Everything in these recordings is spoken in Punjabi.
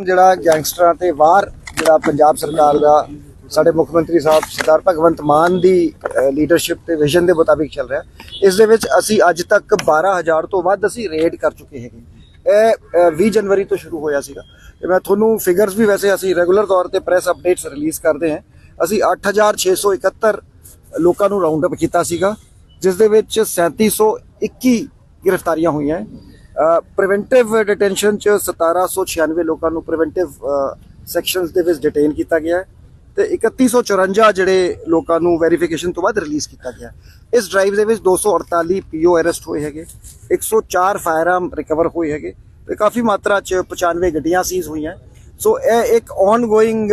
ਜਿਹੜਾ ਗੈਂਗਸਟਰਾਂ ਤੇ ਵਾਰ ਜਿਹੜਾ ਪੰਜਾਬ ਸਰਕਾਰ ਦਾ ਸਾਡੇ ਮੁੱਖ ਮੰਤਰੀ ਸਾਹਿਬ ਸਰਦਾਰ ਭਗਵੰਤ ਮਾਨ ਦੀ ਲੀਡਰਸ਼ਿਪ ਤੇ ਵਿਜ਼ਨ ਦੇ ਮੁਤਾਬਿਕ ਚੱਲ ਰਿਹਾ। ਇਸ ਦੇ ਵਿੱਚ ਅਸੀਂ ਅੱਜ ਤੱਕ 12000 ਤੋਂ ਵੱਧ ਅਸੀਂ ਰੇਡ ਕਰ ਚੁੱਕੇ ਹੈਗੇ। ਇਹ ਅ, 20 ਜਨਵਰੀ ਤੋਂ ਸ਼ੁਰੂ ਹੋਇਆ ਸੀਗਾ। ਤੇ ਮੈਂ ਤੁਹਾਨੂੰ ਫਿਗਰਸ ਵੀ ਵੈਸੇ ਅਸੀਂ ਰੈਗੂਲਰ ਤੌਰ ਤੇ ਪ੍ਰੈਸ ਅਪਡੇਟਸ ਰਿਲੀਜ਼ ਕਰਦੇ ਹਾਂ। ਅਸੀਂ 8671 ਲੋਕਾਂ ਨੂੰ ਰਾਉਂਡ ਅਪ ਕੀਤਾ ਸੀਗਾ ਜਿਸ ਦੇ ਵਿੱਚ 3721 ਗ੍ਰਿਫਤਾਰੀਆਂ ਹੋਈਆਂ। ਪ੍ਰੀਵੈਂਟਿਵ ਡਿਟੈਂਸ਼ਨ ਚ 1796 ਲੋਕਾਂ ਨੂੰ ਪ੍ਰੀਵੈਂਟਿਵ ਸੈਕਸ਼ਨਸ ਦੇ ਵਿੱਚ ਡਿਟੇਨ ਕੀਤਾ ਗਿਆ ਹੈ ਤੇ 3154 ਜਿਹੜੇ ਲੋਕਾਂ ਨੂੰ ਵੈਰੀਫਿਕੇਸ਼ਨ ਤੋਂ ਬਾਅਦ ਰਿਲੀਜ਼ ਕੀਤਾ ਗਿਆ ਇਸ ਡਰਾਈਵ ਦੇ ਵਿੱਚ 248 ਪੀਓ ਅਰੈਸਟ ਹੋਏ ਹੈਗੇ 104 ਫਾਇਰਆਰਮ ਰਿਕਵਰ ਹੋਏ ਹੈਗੇ ਤੇ ਕਾਫੀ ਮਾਤਰਾ ਚ 95 ਗੱਡੀਆਂ ਸੀਜ਼ ਹੋਈਆਂ। ਸੋ ਇਹ ਇੱਕ ਆਨਗੋਇੰਗ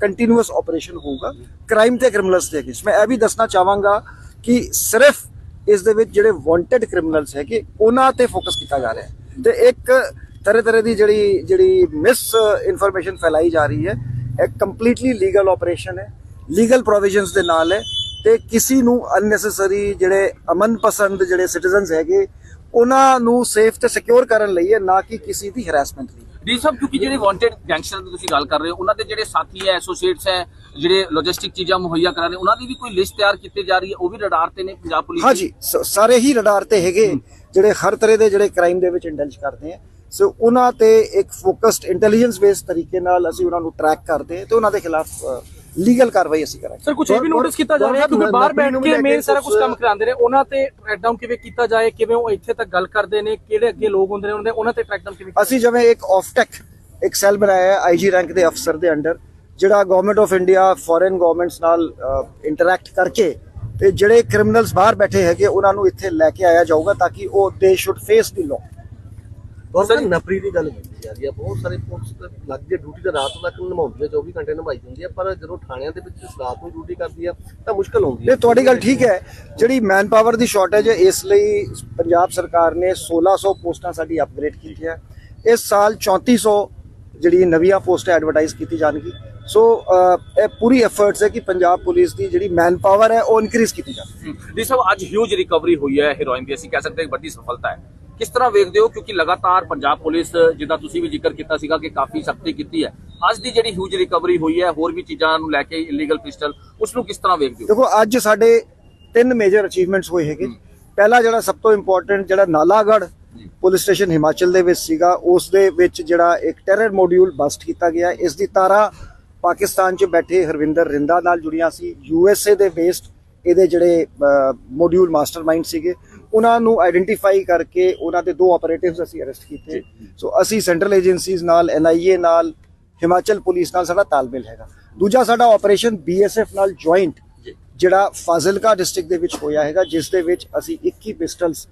ਕੰਟੀਨਿਊਸ ਆਪਰੇਸ਼ਨ ਹੋਊਗਾ। ਕ੍ਰਾਈਮ ਤੇ ਕ੍ਰਿਮੀਨਲਸ ਦੇ ਅਗੇਂਸਟ ਮੈਂ ਇਹ ਵੀ ਦੱਸਣਾ ਚਾਹਾਂਗਾ ਕਿ ਸਿਰਫ ਇਸ ਦੇ ਵਿੱਚ ਜਿਹੜੇ ਵਾਂਟਡ ਕ੍ਰਿਮੀਨਲਸ ਹੈਗੇ, ਉਹਨਾਂ ਤੇ ਫੋਕਸ ਕੀਤਾ ਜਾ ਰਿਹਾ ਹੈ। ਤੇ ਇੱਕ ਤਰ੍ਹਾਂ ਤਰ੍ਹਾਂ ਦੀ ਜਿਹੜੀ ਜਿਹੜੀ ਮਿਸ ਇਨਫੋਰਮੇਸ਼ਨ ਫੈਲਾਈ ਜਾ ਰਹੀ ਹੈ, ਇਹ ਕੰਪਲੀਟਲੀ ਲੀਗਲ ਆਪਰੇਸ਼ਨ ਹੈ ਲੀਗਲ ਪ੍ਰੋਵੀਜ਼ਨਸ ਦੇ ਨਾਲ ਹੈ, ਤੇ ਕਿਸੇ ਨੂੰ ਅਨਨੈਸੈਸਰੀ ਜਿਹੜੇ ਅਮਨ ਪਸੰਦ ਜਿਹੜੇ ਸਿਟੀਜ਼ਨਸ ਹੈਗੇ, ਉਹਨਾਂ ਨੂੰ ਸੇਫ ਤੇ ਸਿਕਿਉਰ ਕਰਨ ਲਈ ਹੈ, ਨਾ ਕਿ ਕਿਸੇ ਦੀ ਹਰੈਸਮੈਂਟ ਲਈ। ਡੀ ਸਾਹਿਬ ਕਿਉਂਕਿ ਜਿਹੜੇ ਵਾਂਟਡ ਗੈਂਗਸਟਰ ਦੀ ਤੁਸੀਂ ਗੱਲ ਕਰ ਰਹੇ ਹੋ ਉਹਨਾਂ ਦੇ ਜਿਹੜੇ ਸਾਥੀ ਹੈ ਐਸੋਸੀਏਟਸ ਹੈ ਜਿਹੜੇ ਲੌਜਿਸਟਿਕ ਚੀਜ਼ਾਂ ਮੁਹੱਈਆ ਕਰਾ ਰਹੇ ਉਹਨਾਂ ਦੀ ਵੀ ਕੋਈ ਲਿਸਟ ਤਿਆਰ ਕੀਤੀ ਜਾ ਰਹੀ ਹੈ? ਉਹ ਵੀ ਰਡਾਰ ਤੇ ਨੇ ਪੰਜਾਬ ਪੁਲਿਸ? ਹਾਂਜੀ ਸਾਰੇ ਹੀ ਰਡਾਰ ਤੇ ਹੈਗੇ ਜਿਹੜੇ ਹਰ ਤਰ੍ਹਾਂ ਦੇ ਜਿਹੜੇ ਕ੍ਰਾਈਮ ਦੇ ਵਿੱਚ ਇੰਡਲਜ ਕਰਦੇ ਆ। ਸੋ ਉਹਨਾਂ ਤੇ ਇੱਕ ਫੋਕਸਡ ਇੰਟੈਲੀਜੈਂਸ ਬੇਸਡ ਤਰੀਕੇ ਨਾਲ ਅਸੀਂ ਉਹਨਾਂ ਨੂੰ ਟਰੈਕ ਕਰਦੇ ਤੇ ਉਹਨਾਂ ਦੇ ਖਿਲਾਫ ਲੀਗਲ ਕਾਰਵਾਈ ਅਸੀਂ ਕਰਾਂਗੇ। ਸਰ ਕੁਝ ਇਹ ਵੀ ਨੋਟਿਸ ਕੀਤਾ ਜਾ ਰਿਹਾ ਕਿਉਂਕਿ ਬਾਹਰ ਬੈਠ ਕੇ ਮੇਨ ਸਾਰਾ ਕੁਝ ਕੰਮ ਕਰਾਉਂਦੇ ਨੇ ਉਹਨਾਂ ਤੇ ਟਰੈਕ ਡਾਊਨ ਕਿਵੇਂ ਕੀਤਾ ਜਾਏ ਕਿਵੇਂ ਉਹ ਇੱਥੇ ਤੱਕ ਗੱਲ ਕਰਦੇ ਨੇ ਕਿਹੜੇ ਅੱਗੇ ਲੋਕ ਹੁੰਦੇ ਨੇ ਉਹਨਾਂ ਤੇ ਟਰੈਕ ਡਾਊਨ ਕਿਵੇਂ ਅਸੀਂ ਜਿਵੇਂ ਇੱਕ ਆਫਟੈਕ ਇੱਕ ਸੈੱਲ ਬਣਾਇਆ ਹੈ ਆਈਜੀ ਰੈਂਕ ਦੇ ਅਫਸਰ ਦੇ ਅੰਡਰ ਜਿਹੜਾ government of India foreign governments ਨਾਲ ਇੰਟਰੈਕਟ ਕਰਕੇ ਤੇ ਜਿਹੜੇ ਕ੍ਰਿਮੀਨਲਸ ਬਾਹਰ ਬੈਠੇ ਹੈਗੇ ਉਹਨਾਂ ਨੂੰ ਇੱਥੇ ਲੈ ਕੇ ਆਇਆ ਜਾਊਗਾ ਤਾਂ ਕਿ ਉਹ they should face the law ਔਰ ਸਰ ਨਫਰੀ ਦੀ ਗੱਲ ਕੀਤੀ ਜਾ ਰਹੀ ਹੈ ਬਹੁਤ ਸਾਰੇ ਪੁਲਿਸ ਤੇ ਲੱਗਦੀ ਹੈ ਡਿਊਟੀ ਤਾਂ ਰਾਤ ਤੱਕ ਨਿਭਾਉਂਦੀ ਹੈ 24 ਘੰਟੇ ਨਿਭਾਈ ਜਾਂਦੀ ਹੈ ਪਰ ਜਦੋਂ ਥਾਣਿਆਂ ਦੇ ਵਿੱਚ ਰਾਤ ਨੂੰ ਡਿਊਟੀ ਕਰਦੀ ਹੈ ਤਾਂ ਮੁਸ਼ਕਲ ਹੁੰਦੀ ਹੈ ਨਹੀਂ ਤੁਹਾਡੀ ਗੱਲ ਠੀਕ ਹੈ। ਜਿਹੜੀ ਮੈਨ ਪਾਵਰ ਦੀ ਸ਼ਾਰਟੇਜ ਹੈ ਇਸ ਲਈ ਪੰਜਾਬ ਸਰਕਾਰ ਨੇ 1600 ਪੋਸਟਾਂ ਸਾਡੀ ਅਪਗ੍ਰੇਡ ਕੀਤੀਆਂ। ਇਸ ਸਾਲ 3400 ਜਿਹੜੀ ਨਵੀਆਂ ਪੋਸਟਾਂ ਐਡਵਰਟਾਈਜ਼ ਕੀਤੀ ਜਾਣਗੀ। ਸੋ ਇਹ ਪੂਰੀ ਐਫਰਟਸ ਹੈ ਕਿ ਪੰਜਾਬ ਪੁਲਿਸ ਦੀ ਜਿਹੜੀ ਮੈਨ ਪਾਵਰ ਹੈ ਉਹ ਇਨਕਰੀਜ਼ ਕੀਤੀ ਜਾਵੇ। ਡੀ ਸਾਹਿਬ ਅੱਜ ਹਿਊਜ ਰਿਕਵਰੀ ਹੋਈ ਹੈ ਹੀਰੋਇਨ ਦੀ। ਅਸੀਂ ਕਹਿ ਸਕਦੇ ਹਾਂ ਇੱਕ ਵੱਡੀ ਸਫਲਤਾ ਹੈ। ਕਿਸ ਤਰ੍ਹਾਂ ਵੇਖਦੇ ਹੋ? ਕਿਉਂਕਿ ਲਗਾਤਾਰ ਪੰਜਾਬ ਪੁਲਿਸ ਜਿੱਦਾਂ ਤੁਸੀਂ ਵੀ ਜ਼ਿਕਰ ਕੀਤਾ ਸੀਗਾ ਕਿ ਕਾਫੀ ਸਖਤੀ ਕੀਤੀ ਹੈ। ਅੱਜ ਦੀ ਜਿਹੜੀ ਹਿਊਜ ਰਿਕਵਰੀ ਹੋਈ ਹੈ ਹੋਰ ਵੀ ਚੀਜ਼ਾਂ ਨੂੰ ਲੈ ਕੇ ਇਲੀਗਲ ਪਿਸਟਲ ਉਸ ਨੂੰ ਕਿਸ ਤਰ੍ਹਾਂ ਵੇਖਦੇ ਹੋ? ਦੇਖੋ ਅੱਜ ਸਾਡੇ ਤਿੰਨ ਮੇਜਰ ਅਚੀਵਮੈਂਟਸ ਹੋਏ ਹੈਗੇ। ਪਹਿਲਾ ਜਿਹੜਾ ਸਭ ਤੋਂ ਇੰਪੋਰਟੈਂਟ ਜਿਹੜਾ ਨਾਲਾਗੜ੍ਹ ਪੁਲਿਸ ਸਟੇਸ਼ਨ ਹਿਮਾਚਲ ਦੇ ਵਿੱਚ ਸੀਗਾ ਉਸ ਦੇ ਵਿੱਚ ਜਿਹੜਾ ਇੱਕ ਟੈਰਰ ਮੋਡਿਊਲ ਬਸਟ ਕੀਤਾ ਗਿਆ। ਇਸ ਦੀ ਤਾਰਾ ਪਾਕਿਸਤਾਨ 'ਚ ਬੈਠੇ ਹਰਵਿੰਦਰ ਰਿੰਦਾ ਨਾਲ ਜੁੜੀਆਂ ਸੀ। ਯੂਐਸਏ ਦੇ ਬੇਸਡ ਇਹਦੇ ਜਿਹੜੇ ਮੋਡਿਊਲ ਮਾਸਟਰਮਾਈਂਡ ਸੀਗੇ। ਉਹਨਾਂ ਨੂੰ ਆਇਡੈਂਟੀਫਾਈ ਕਰਕੇ ਉਹਨਾਂ ਦੇ ਦੋ ਆਪਰੇਟਿਵਸ ਅਸੀਂ ਅਰੈਸਟ ਕੀਤੇ। ਸੋ ਅਸੀਂ ਸੈਂਟਰਲ ਏਜੰਸੀਜ਼ ਨਾਲ ਐਨਆਈਏ ਨਾਲ ਹਿਮਾਚਲ ਪੁਲਿਸ ਨਾਲ ਸਾਡਾ ਤਾਲਮੇਲ ਹੈਗਾ। ਦੂਜਾ ਸਾਡਾ ਆਪਰੇਸ਼ਨ ਬੀਐਸਐਫ ਨਾਲ ਜੁਆਇੰਟ ਜਿਹੜਾ ਫਾਜ਼ਿਲਕਾ ਡਿਸਟ੍ਰਿਕਟ ਦੇ ਵਿੱਚ ਹੋਇਆ ਹੈਗਾ ਜਿਸ ਦੇ ਵਿੱਚ ਅਸੀਂ 21 ਪਿਸਟਲਸ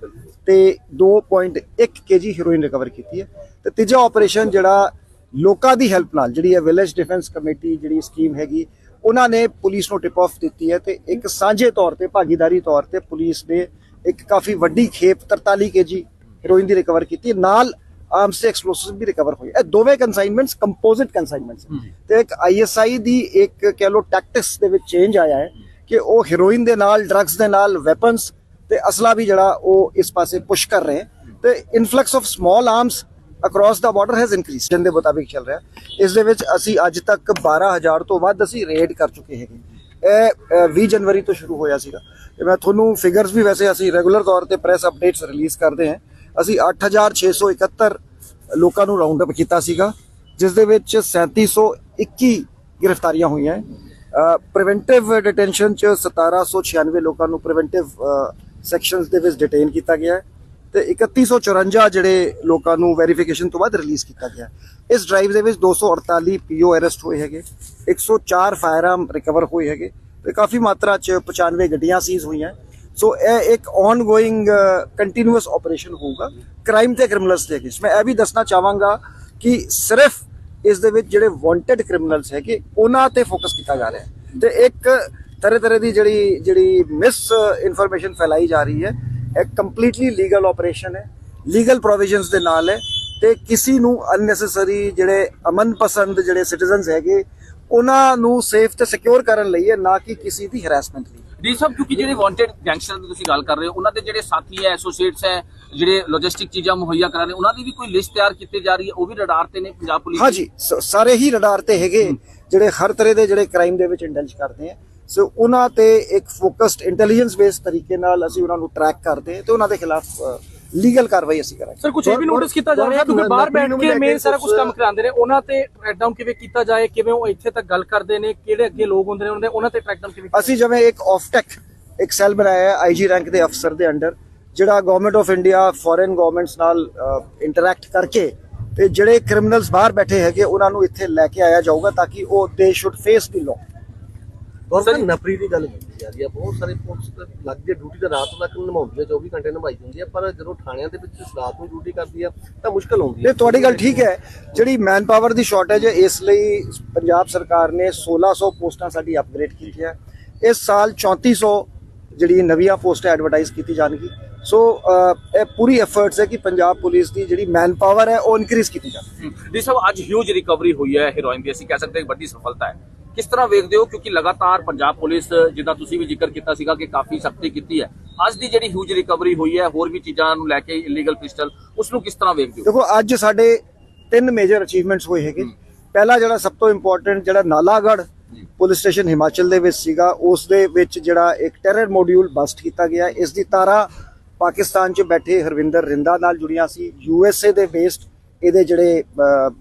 ਤੇ 2.1 ਕੇਜੀ ਹੈਰੋਇਨ ਰਿਕਵਰ ਕੀਤੀ ਹੈ। ਤੇ ਤੀਜਾ ਆਪਰੇਸ਼ਨ ਜਿਹੜਾ ਲੋਕਾਂ ਦੀ ਹੈਲਪ ਨਾਲ ਜਿਹੜੀ ਹੈ ਵਿਲੇਜ ਡਿਫੈਂਸ ਕਮੇਟੀ ਜਿਹੜੀ ਸਕੀਮ ਹੈਗੀ ਉਹਨਾਂ ਨੇ ਪੁਲਿਸ ਨੂੰ ਟਿਪ ਆਫ ਦਿੱਤੀ ਹੈ ਤੇ ਇੱਕ ਸਾਂਝੇ ਤੌਰ ਤੇ ਭਾਗੀਦਾਰੀ ਤੌਰ ਤੇ ਪੁਲਿਸ ਨੇ ਇੱਕ ਕਾਫੀ ਵੱਡੀ ਖੇਪ 43 ਕੇਜੀ ਹੈਰੋਇਨ ਦੀ ਰਿਕਵਰ ਕੀਤੀ। ਨਾਲ ਆਰਮਸ ਐਕਸਪਲੋਸਿਵ ਵੀ ਰਿਕਵਰ ਹੋਏ। ਇਹ ਦੋਵੇਂ ਕਨਸਾਈਨਮੈਂਟਸ ਕੰਪੋਜ਼ਿਟ ਕਨਸਾਈਨਮੈਂਟਸ ਤੇ ਇੱਕ ਆਈਐਸਆਈ ਦੀ ਇੱਕ ਕਹਿ ਲੋ ਟੈਕਟਿਕਸ ਦੇ ਵਿੱਚ ਚੇਂਜ ਆਇਆ ਹੈ ਕਿ ਉਹ ਹੈਰੋਇਨ ਦੇ ਨਾਲ ਡਰੱਗਸ ਦੇ ਨਾਲ ਵੈਪਨਸ ਤੇ ਅਸਲਾ ਵੀ ਜਿਹੜਾ ਉਹ ਇਸ ਪਾਸੇ ਪੁਸ਼ ਕਰ ਰਹੇ ਤੇ influx of small arms across the border has increased ਦੇ ਮੁਤਾਬਿਕ ਚੱਲ ਰਿਹਾ ਇਸ ਦੇ ਵਿੱਚ ਅਸੀਂ ਅੱਜ ਤੱਕ 12000 ਤੋਂ ਵੱਧ ਅਸੀਂ ਰੇਡ ਕਰ ਚੁੱਕੇ ਹੈਗੇ। ਇਹ ਅ, 20 ਜਨਵਰੀ ਤੋਂ ਸ਼ੁਰੂ ਹੋਇਆ ਸੀਗਾ। ਤੇ ਮੈਂ ਤੁਹਾਨੂੰ ਫਿਗਰਸ ਵੀ ਵੈਸੇ ਅਸੀਂ ਰੈਗੂਲਰ ਤੌਰ ਤੇ ਪ੍ਰੈਸ ਅਪਡੇਟਸ ਰਿਲੀਜ਼ ਕਰਦੇ ਹਾਂ। ਅਸੀਂ 8671 ਲੋਕਾਂ ਨੂੰ ਰਾਉਂਡ ਅਪ ਕੀਤਾ ਸੀਗਾ ਜਿਸ ਦੇ ਵਿੱਚ 3721 ਗ੍ਰਿਫਤਾਰੀਆਂ ਹੋਈਆਂ ਪ੍ਰੀਵੈਂਟਿਵ ਡਿਟੈਂਸ਼ਨ ਚ 1796 ਲੋਕਾਂ ਨੂੰ ਪ੍ਰੀਵੈਂਟਿਵ ਸੈਕਸ਼ਨਸ ਦੇ ਵਿੱਚ ਡਿਟੇਨ ਕੀਤਾ ਗਿਆ ਹੈ। ਤੇ 3154 ਜਿਹੜੇ ਲੋਕਾਂ ਨੂੰ ਵੈਰੀਫਿਕੇਸ਼ਨ ਤੋਂ ਬਾਅਦ ਰਿਲੀਜ਼ ਕੀਤਾ ਗਿਆ। ਇਸ ਡਰਾਈਵ ਦੇ ਵਿੱਚ 248 ਪੀਓ ਅਰੈਸਟ ਹੋਏ ਹੈਗੇ 104 ਫਾਇਰਆਰਮ ਰਿਕਵਰ ਹੋਏ ਹੈਗੇ ਤੇ ਕਾਫੀ ਮਾਤਰਾ ਚ 95 ਗੱਡੀਆਂ ਸੀਜ਼ ਹੋਈਆਂ। ਸੋ ਇਹ ਇੱਕ ਆਨਗੋਇੰਗ ਕੰਟੀਨਿਊਸ ਆਪਰੇਸ਼ਨ ਹੋਊਗਾ ਕ੍ਰਾਈਮ ਤੇ ਕ੍ਰਿਮੀਨਲਸ ਦੇ ਅਗੇਂਸਟ ਮੈਂ ਇਹ ਵੀ ਦੱਸਣਾ ਚਾਹਾਂਗਾ ਕਿ ਸਿਰਫ ਇਸ ਦੇ ਵਿੱਚ ਜਿਹੜੇ ਵਾਂਟਡ ਕ੍ਰਿਮੀਨਲਸ ਹੈਗੇ, ਉਹਨਾਂ ਤੇ ਫੋਕਸ ਕੀਤਾ ਜਾ ਰਿਹਾ ਹੈ। ਤੇ ਇੱਕ ਤਰ੍ਹਾਂ ਤਰ੍ਹਾਂ ਦੀ ਜਿਹੜੀ ਜਿਹੜੀ ਮਿਸ ਇਨਫੋਰਮੇਸ਼ਨ ਫੈਲਾਈ ਜਾ ਰਹੀ ਹੈ ਇਹ ਕੰਪਲੀਟਲੀ ਲੀਗਲ ਆਪਰੇਸ਼ਨ ਹੈ। ਲੀਗਲ ਪ੍ਰੋਵੀਜ਼ਨਸ ਦੇ ਨਾਲ ਹੈ ਤੇ ਕਿਸੇ ਨੂੰ ਅਨਨੈਸੈਸਰੀ ਜਿਹੜੇ ਅਮਨ ਪਸੰਦ ਜਿਹੜੇ ਸਿਟੀਜ਼ਨਸ ਹੈਗੇ ਉਹਨਾਂ ਨੂੰ ਸੇਫ ਤੇ ਸਿਕਿਉਰ ਕਰਨ ਲਈ ਹੈ ਨਾ ਕਿ ਕਿਸੇ ਦੀ ਹਰੈਸਮੈਂਟ ਲਈ। ਡੀ ਸਾਹਿਬ ਕਿਉਂਕਿ ਜਿਹੜੇ ਵਾਂਟਡ ਗੈਂਗਸਟਰ ਦੀ ਤੁਸੀਂ ਗੱਲ ਕਰ ਰਹੇ ਹੋ ਉਹਨਾਂ ਦੇ ਜਿਹੜੇ ਸਾਥੀ ਹੈ ਐਸੋਸੀਏਟਸ ਹੈ ਜਿਹੜੇ ਲੌਜਿਸਟਿਕ ਚੀਜ਼ਾਂ ਮੁਹੱਈਆ ਕਰਾ ਰਹੇ ਉਹਨਾਂ ਦੀ ਵੀ ਕੋਈ ਲਿਸਟ ਤਿਆਰ ਕੀਤੀ ਜਾ ਰਹੀ ਹੈ? ਉਹ ਵੀ ਰਡਾਰ ਤੇ ਨੇ ਪੰਜਾਬ ਪੁਲਿਸ? ਹਾਂਜੀ ਸਾਰੇ ਹੀ ਰਡਾਰ ਤੇ ਹੈਗੇ ਜਿਹੜੇ ਹਰ ਤਰ੍ਹਾਂ ਦੇ ਜਿਹੜੇ ਕ੍ਰਾਈਮ ਦੇ ਵਿੱਚ ਇੰਡਲਜ ਕਰਦੇ ਆ। ਸੋ ਉਹਨਾਂ ਤੇ ਇੱਕ ਫੋਕਸਡ ਇੰਟੈਲੀਜੈਂਸ ਬੇਸਡ ਤਰੀਕੇ ਨਾਲ ਅਸੀਂ ਉਹਨਾਂ ਨੂੰ ਟਰੈਕ ਕਰਦੇ ਹਾਂ ਤੇ ਉਹਨਾਂ ਦੇ ਖਿਲਾਫ ਲੀਗਲ ਕਾਰਵਾਈ ਅਸੀਂ ਕਰਾਂਗੇ। ਸਰ ਕੁਝ ਇਹ ਵੀ ਨੋਟਿਸ ਕੀਤਾ ਜਾ ਰਿਹਾ ਕਿਉਂਕਿ ਬਾਹਰ ਬੈਠ ਕੇ ਮੇਨ ਸਾਰਾ ਕੁਝ ਕੰਮ ਕਰਾਉਂਦੇ ਨੇ ਉਹਨਾਂ ਤੇ ਟਰੈਕ ਡਾਊਨ ਕਿਵੇਂ ਕੀਤਾ ਜਾਏ ਕਿਵੇਂ ਉਹ ਇੱਥੇ ਤੱਕ ਗੱਲ ਕਰਦੇ ਨੇ ਕਿਹੜੇ ਅੱਗੇ ਲੋਕ ਹੁੰਦੇ ਨੇ ਉਹਨਾਂ ਦੇ ਉਹਨਾਂ ਤੇ ਟਰੈਕ ਡਾਊਨ ਕਿਵੇਂ ਅਸੀਂ ਜਿਵੇਂ ਇੱਕ ਆਫਟੈਕ ਇੱਕ ਸੈੱਲ ਬਣਾਇਆ ਹੈ ਆਈਜੀ ਰੈਂਕ ਦੇ ਅਫਸਰ ਦੇ ਅੰਡਰ ਜਿਹੜਾ government of India foreign governments ਨਾਲ ਇੰਟਰੈਕਟ ਕਰਕੇ ਤੇ ਜਿਹੜੇ ਕ੍ਰਿਮੀਨਲਸ ਬਾਹਰ ਬੈਠੇ ਹੈਗੇ ਉਹਨਾਂ ਨੂੰ ਇੱਥੇ ਲੈ ਕੇ ਆਇਆ ਜਾਊਗਾ ਤਾਂ ਕਿ ਉਹ they should face the law ਔਰ ਸਰ ਨਫਰੀ ਦੀ ਗੱਲ ਕੀਤੀ ਜਾ ਰਹੀ ਹੈ ਬਹੁਤ ਸਾਰੇ ਪੁਲਿਸ ਲੱਗਦੀ ਡਿਊਟੀ ਤਾਂ ਰਾਤ ਤੱਕ ਨਿਭਾਉਂਦੀ ਹੈ 24 ਘੰਟੇ ਨਿਭਾਈ ਜਾਂਦੀ ਹੈ ਪਰ ਜਦੋਂ ਥਾਣਿਆਂ ਦੇ ਵਿੱਚ ਰਾਤ ਨੂੰ ਡਿਊਟੀ ਕਰਦੀ ਹੈ ਤਾਂ ਮੁਸ਼ਕਲ ਹੁੰਦੀ ਹੈ ਇਹ ਤੁਹਾਡੀ ਗੱਲ ਠੀਕ ਹੈ। ਜਿਹੜੀ ਮੈਨ ਪਾਵਰ ਦੀ ਸ਼ਾਰਟੇਜ ਹੈ ਇਸ ਲਈ ਪੰਜਾਬ ਸਰਕਾਰ ਨੇ 1600 ਪੋਸਟਾਂ ਸਾਡੀ ਅਪਗ੍ਰੇਡ ਕੀਤੀਆਂ। ਇਸ ਸਾਲ 3400 ਜਿਹੜੀ ਨਵੀਆਂ ਪੋਸਟਾਂ ਐਡਵਰਟਾਈਜ਼ ਕੀਤੀ ਜਾਣਗੀ। ਸੋ ਇਹ ਪੂਰੀ ਐਫਰਟਸ ਹੈ ਕਿ ਪੰਜਾਬ ਪੁਲਿਸ ਦੀ ਜਿਹੜੀ ਮੈਨ ਪਾਵਰ ਹੈ ਉਹ ਇਨਕਰੀਜ਼ ਕੀਤੀ ਜਾਵੇ। ਜੀ ਸਾਹਿਬ ਅੱਜ ਹਿਊਜ ਰਿਕਵਰੀ ਹੋਈ ਹੈ ਹੀਰੋਇਨ ਦੀ। ਅਸੀਂ ਕਹਿ ਸਕਦੇ ਹਾਂ ਇੱਕ ਵੱਡੀ ਸਫਲਤਾ ਹੈ। ਕਿਸ ਤਰ੍ਹਾਂ ਵੇਖਦੇ ਹੋ? ਕਿਉਂਕਿ ਲਗਾਤਾਰ ਪੰਜਾਬ ਪੁਲਿਸ ਜਿੱਦਾਂ ਤੁਸੀਂ ਵੀ ਜ਼ਿਕਰ ਕੀਤਾ ਸੀਗਾ ਕਿ ਕਾਫੀ ਸਖਤੀ ਕੀਤੀ ਹੈ। ਅੱਜ ਦੀ ਜਿਹੜੀ ਹਿਊਜ ਰਿਕਵਰੀ ਹੋਈ ਹੈ ਹੋਰ ਵੀ ਚੀਜ਼ਾਂ ਨੂੰ ਲੈ ਕੇ ਇਲੀਗਲ ਪਿਸਟਲ ਉਸ ਨੂੰ ਕਿਸ ਤਰ੍ਹਾਂ ਵੇਖਦੇ ਹੋ? ਦੇਖੋ ਅੱਜ ਸਾਡੇ ਤਿੰਨ ਮੇਜਰ ਅਚੀਵਮੈਂਟਸ ਹੋਏ ਹੈਗੇ। ਪਹਿਲਾ ਜਿਹੜਾ ਸਭ ਤੋਂ ਇੰਪੋਰਟੈਂਟ ਜਿਹੜਾ ਨਾਲਾਗੜ੍ਹ ਪੁਲਿਸ ਸਟੇਸ਼ਨ ਹਿਮਾਚਲ ਦੇ ਵਿੱਚ ਸੀਗਾ ਉਸ ਦੇ ਵਿੱਚ ਜਿਹੜਾ ਇੱਕ ਟੈਰਰ ਮੋਡਿਊਲ ਬਸਟ ਕੀਤਾ ਗਿਆ। ਇਸ ਦੀ ਤਾਰਾ ਪਾਕਿਸਤਾਨ 'ਚ ਬੈਠੇ ਹਰਵਿੰਦਰ ਰਿੰਦਾ ਨਾਲ ਜੁੜੀਆਂ ਸੀ। ਯੂਐਸਏ ਦੇ ਬੇਸਡ ਇਹਦੇ ਜਿਹੜੇ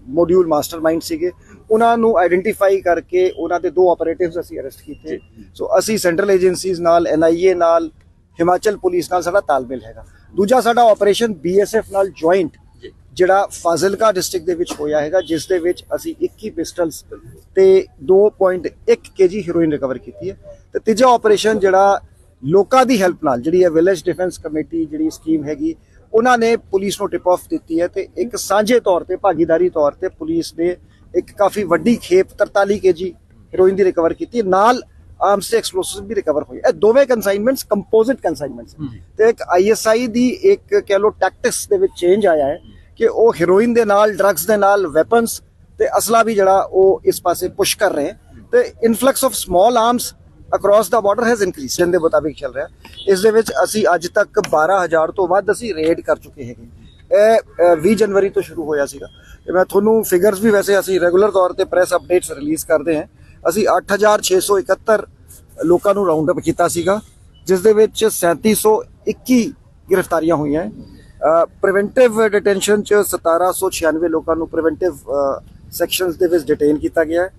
ਮੋਡਿਊਲ ਮਾਸਟਰਮਾਈਂਡ ਸੀਗੇ ਉਹਨਾਂ ਨੂੰ ਆਇਡੈਂਟੀਫਾਈ ਕਰਕੇ ਉਹਨਾਂ ਦੇ ਦੋ ਆਪਰੇਟਿਵਸ ਅਸੀਂ ਅਰੈਸਟ ਕੀਤੇ। ਸੋ ਅਸੀਂ ਸੈਂਟਰਲ ਏਜੰਸੀਜ਼ ਨਾਲ ਐਨਆਈਏ ਨਾਲ ਹਿਮਾਚਲ ਪੁਲਿਸ ਨਾਲ ਸਾਡਾ ਤਾਲਮੇਲ ਹੈਗਾ। ਦੂਜਾ ਸਾਡਾ ਆਪਰੇਸ਼ਨ ਬੀਐਸਐਫ ਨਾਲ ਜੁਆਇੰਟ ਜਿਹੜਾ ਫਾਜ਼ਿਲਕਾ ਡਿਸਟ੍ਰਿਕਟ ਦੇ ਵਿੱਚ ਹੋਇਆ ਹੈਗਾ ਜਿਸ ਦੇ ਵਿੱਚ ਅਸੀਂ 21 ਪਿਸਟਲਸ ਤੇ 2.1 ਕੇਜੀ ਹੈਰੋਇਨ ਰਿਕਵਰ ਕੀਤੀ ਹੈ। ਤੇ ਤੀਜਾ ਆਪਰੇਸ਼ਨ ਜਿਹੜਾ ਲੋਕਾਂ ਦੀ ਹੈਲਪ ਨਾਲ ਜਿਹੜੀ ਹੈ ਵਿਲੇਜ ਡਿਫੈਂਸ ਕਮੇਟੀ ਜਿਹੜੀ ਸਕੀਮ ਹੈਗੀ ਉਹਨਾਂ ਨੇ ਪੁਲਿਸ ਨੂੰ ਟਿਪ ਆਫ ਦਿੱਤੀ ਹੈ ਤੇ ਇੱਕ ਸਾਂਝੇ ਤੌਰ ਤੇ ਭਾਗੀਦਾਰੀ ਤੌਰ ਤੇ ਪੁਲਿਸ ਨੇ ਇੱਕ ਕਾਫੀ ਵੱਡੀ ਖੇਪ 43 ਕੇਜੀ ਹੈਰੋਇਨ ਦੀ ਰਿਕਵਰ ਕੀਤੀ। ਨਾਲ ਆਰਮਸ ਤੇ ਐਕਸਪਲੋਸਿਵ ਵੀ ਰਿਕਵਰ ਹੋਏ। ਇਹ ਦੋਵੇਂ ਕਨਸਾਈਨਮੈਂਟਸ ਕੰਪੋਜ਼ਿਟ ਕਨਸਾਈਨਮੈਂਟਸ ਤੇ ਇੱਕ ਆਈਐਸਆਈ ਦੀ ਇੱਕ ਕਹਿ ਲੋ ਟੈਕਟਿਕਸ ਦੇ ਵਿੱਚ ਚੇਂਜ ਆਇਆ ਹੈ ਕਿ ਉਹ ਹੈਰੋਇਨ ਦੇ ਨਾਲ ਡਰੱਗਸ ਦੇ ਨਾਲ ਵੈਪਨਸ ਤੇ ਅਸਲਾ ਵੀ ਜਿਹੜਾ ਉਹ ਇਸ ਪਾਸੇ ਪੁਸ਼ ਕਰ ਰਹੇ। ਤੇ influx of small arms across the border has increase ਦੇ ਮੁਤਾਬਿਕ ਚੱਲ ਰਿਹਾ ਇਸ ਦੇ ਵਿੱਚ ਅਸੀਂ ਅੱਜ ਤੱਕ 12000 ਤੋਂ ਵੱਧ ਅਸੀਂ ਰੇਡ ਕਰ ਚੁੱਕੇ ਹੈਗੇ ਇਹ ਅ, 20 ਜਨਵਰੀ ਤੋਂ ਸ਼ੁਰੂ ਹੋਇਆ ਸੀਗਾ ਤੇ ਮੈਂ ਤੁਹਾਨੂੰ ਫਿਗਰਸ ਵੀ ਵੈਸੇ ਅਸੀਂ ਰੈਗੂਲਰ ਤੌਰ ਤੇ ਪ੍ਰੈਸ ਅਪਡੇਟਸ ਰਿਲੀਜ਼ ਕਰਦੇ ਹਾਂ ਅਸੀਂ 8671 ਲੋਕਾਂ ਨੂੰ ਰਾਉਂਡ ਅਪ ਕੀਤਾ ਸੀਗਾ ਜਿਸ ਦੇ ਵਿੱਚ 3721 ਗ੍ਰਿਫਤਾਰੀਆਂ ਹੋਈਆਂ ਪ੍ਰੀਵੈਂਟਿਵ ਡਿਟੈਂਸ਼ਨ ਚ 1796 ਲੋਕਾਂ ਨੂੰ ਪ੍ਰੀਵੈਂਟਿਵ ਸੈਕਸ਼ਨਸ ਦੇ ਵਿੱਚ ਡਿਟੇਨ ਕੀਤਾ ਗਿਆ ਹੈ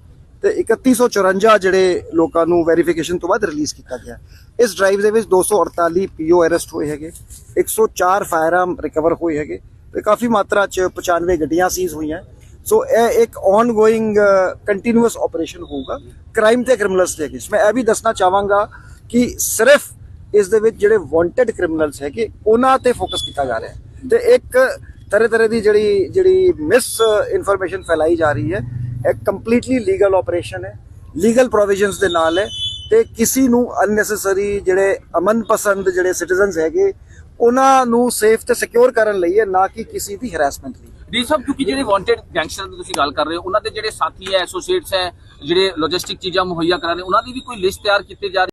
ਤੇ 3154 ਜਿਹੜੇ ਲੋਕਾਂ ਨੂੰ ਵੈਰੀਫਿਕੇਸ਼ਨ ਤੋਂ ਬਾਅਦ ਰਿਲੀਜ਼ ਕੀਤਾ ਗਿਆ। ਇਸ ਡਰਾਈਵ ਦੇ ਵਿੱਚ 248 ਪੀਓ ਅਰੈਸਟ ਹੋਏ ਹੈਗੇ 104 ਫਾਇਰਆਰਮ ਰਿਕਵਰ ਹੋਏ ਹੈਗੇ ਤੇ ਕਾਫੀ ਮਾਤਰਾ ਚ 95 ਗੱਡੀਆਂ ਸੀਜ਼ ਹੋਈਆਂ। ਸੋ ਇਹ ਇੱਕ ਆਨਗੋਇੰਗ ਕੰਟੀਨਿਊਸ ਆਪਰੇਸ਼ਨ ਹੋਊਗਾ। ਕ੍ਰਾਈਮ ਤੇ ਕ੍ਰਿਮੀਨਲਸ ਦੇ ਅਗੇਂਸਟ ਮੈਂ ਇਹ ਵੀ ਦੱਸਣਾ ਚਾਹਾਂਗਾ ਕਿ ਸਿਰਫ ਇਸ ਦੇ ਵਿੱਚ ਜਿਹੜੇ ਵਾਂਟਡ ਕ੍ਰਿਮੀਨਲਸ ਹੈਗੇ, ਉਹਨਾਂ ਤੇ ਫੋਕਸ ਕੀਤਾ ਜਾ ਰਿਹਾ ਹੈ। ਤੇ ਇੱਕ ਤਰ੍ਹਾਂ ਤਰ੍ਹਾਂ ਦੀ ਜਿਹੜੀ ਜਿਹੜੀ ਮਿਸ ਇਨਫੋਰਮੇਸ਼ਨ ਫੈਲਾਈ ਜਾ ਰਹੀ ਹੈ ਇਹ ਕੰਪਲੀਟਲੀ ਲੀਗਲ ਆਪਰੇਸ਼ਨ ਹੈ ਲੀਗਲ ਪ੍ਰੋਵੀਜ਼ਨਸ ਦੇ ਨਾਲ ਹੈ ਤੇ ਕਿਸੇ ਨੂੰ ਅਨਨੈਸੈਸਰੀ ਜਿਹੜੇ ਅਮਨ ਪਸੰਦ ਜਿਹੜੇ ਸਿਟੀਜ਼ਨਸ ਹੈਗੇ, ਉਹਨਾਂ ਨੂੰ ਸੇਫ ਤੇ ਸਿਕਿਉਰ ਕਰਨ ਲਈ ਹੈ, ਨਾ ਕਿ ਕਿਸੇ ਦੀ ਹਰਾਸਮੈਂਟ ਲਈ। ਡੀ ਸਾਹਿਬ, ਕਿਉਂਕਿ ਜਿਹੜੇ ਵਾਂਟਡ ਗੈਂਗਸਟਰ ਦੀ ਤੁਸੀਂ ਗੱਲ ਕਰ ਰਹੇ ਹੋ, ਉਹਨਾਂ ਦੇ ਜਿਹੜੇ ਸਾਥੀ ਹੈ ਐਸੋਸੀਏਟਸ ਹੈ, ਜਿਹੜੇ ਲੌਜਿਸਟਿਕ ਚੀਜ਼ਾਂ ਮੁਹੱਈਆ ਕਰਾ ਰਹੇ ਉਹਨਾਂ ਦੀ ਵੀ ਕੋਈ ਲਿਸਟ ਤਿਆਰ ਕੀਤੀ ਜਾ ਰਹੀ